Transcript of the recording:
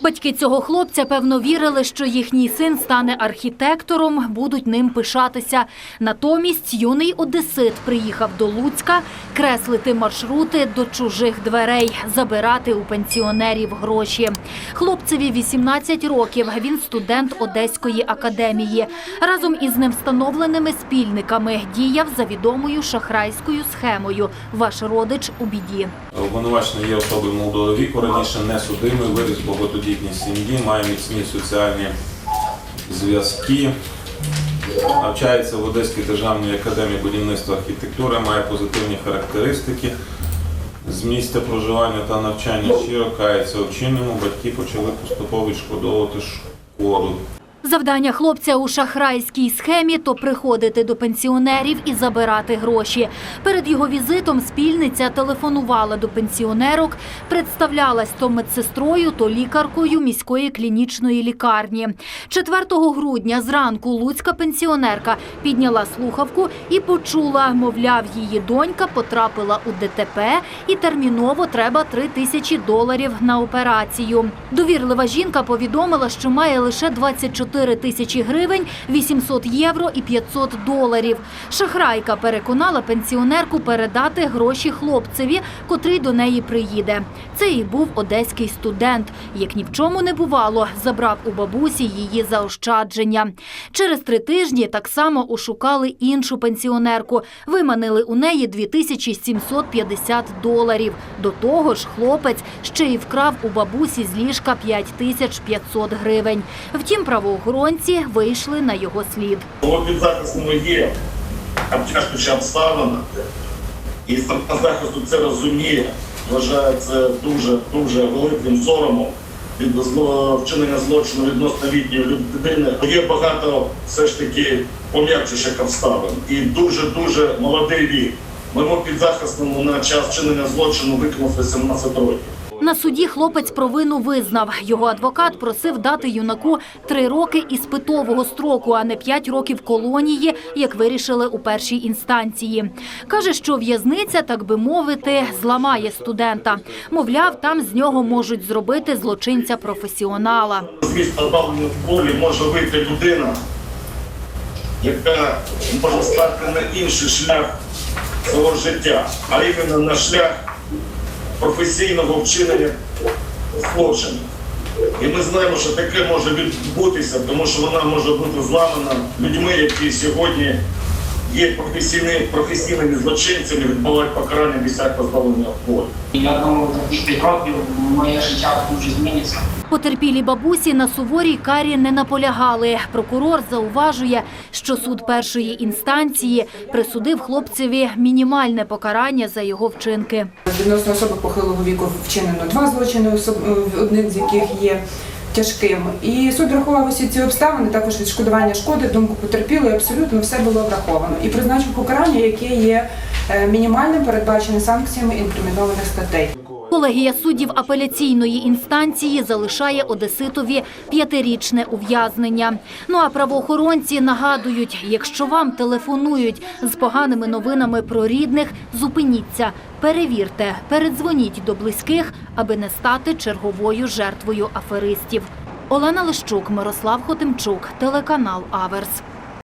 Батьки цього хлопця певно вірили, що їхній син стане архітектором, будуть ним пишатися. Натомість юний одесит приїхав до Луцька креслити маршрути до чужих дверей, забирати у пенсіонерів гроші. Хлопцеві 18 років. Він студент Одеської академії. Разом із ним встановленими спільниками діяв за відомою шахрайською схемою. Ваш родич у біді. Обвинувачений є особою молодого віку, раніше не судимий, виріс в багатодітній сім'ї, має міцні соціальні зв'язки. Навчається в Одеській державній академії будівництва архітектури, має позитивні характеристики. З місця проживання та навчання щиро кається вчиненому, батьки почали поступово відшкодовувати шкоду. Завдання хлопця у шахрайській схемі то приходити до пенсіонерів і забирати гроші. Перед його візитом спільниця телефонувала до пенсіонерок, представлялась то медсестрою, то лікаркою міської клінічної лікарні. 4 грудня зранку луцька пенсіонерка підняла слухавку і почула, мовляв, її донька потрапила у ДТП і терміново треба 3 тисячі доларів на операцію. Довірлива жінка повідомила, що має лише 24 тисячі гривень, 800 євро і 500 доларів. Шахрайка переконала пенсіонерку передати гроші хлопцеві, котрий до неї приїде. Це і був одеський студент. Як ні в чому не бувало, забрав у бабусі її заощадження. Через три тижні так само ошукали іншу пенсіонерку. Виманили у неї 2750 доларів. До того ж, хлопець ще й вкрав у бабусі з ліжка 5500 гривень. Втім, правоохоронці вийшли на його слід. Було під захистом є обтяжкуюча обставина, і сторона захисту це розуміє, вважає це дуже дуже великим соромом від вчинення злочину відносно літньої людини. Є багато все ж таки пом'якчучих обставин і дуже дуже молодий вік. Моєму підзахисному на час вчинення злочину виконав 18 років. На суді хлопець провину визнав. Його адвокат просив дати юнаку три роки іспитового строку, а не п'ять років колонії, як вирішили у першій інстанції. Каже, що в'язниця, так би мовити, зламає студента. Мовляв, там з нього можуть зробити злочинця-професіонала. Звісно, позбавлення волі може вийти людина, яка може стати на інший шлях свого життя, а іменно на шлях професійного вчинення злочину. І ми знаємо, що таке може відбутися, тому що вона може бути зламана людьми, які сьогодні є професійними, професійними злочинцями, відбувають покарання після позбавлення волі. Я думаю, за років моє життя дуже зміниться. Потерпілі бабусі на суворій карі не наполягали. Прокурор зауважує, що суд першої інстанції присудив хлопцеві мінімальне покарання за його вчинки. Відносно особи похилого віку вчинено два злочини, особ- один з яких є тяжким. І суд врахував усі ці обставини, також відшкодування шкоди, думку потерпілої, абсолютно все було враховано. І призначив покарання, яке є е, мінімальним, передбачене санкціями інкримінованих статей. Колегія суддів апеляційної інстанції залишає Одеситові п'ятирічне ув'язнення. Ну а правоохоронці нагадують, якщо вам телефонують з поганими новинами про рідних, зупиніться, перевірте, передзвоніть до близьких, аби не стати черговою жертвою аферистів. Олена Лищук, Мирослав Хотимчук, телеканал Аверс.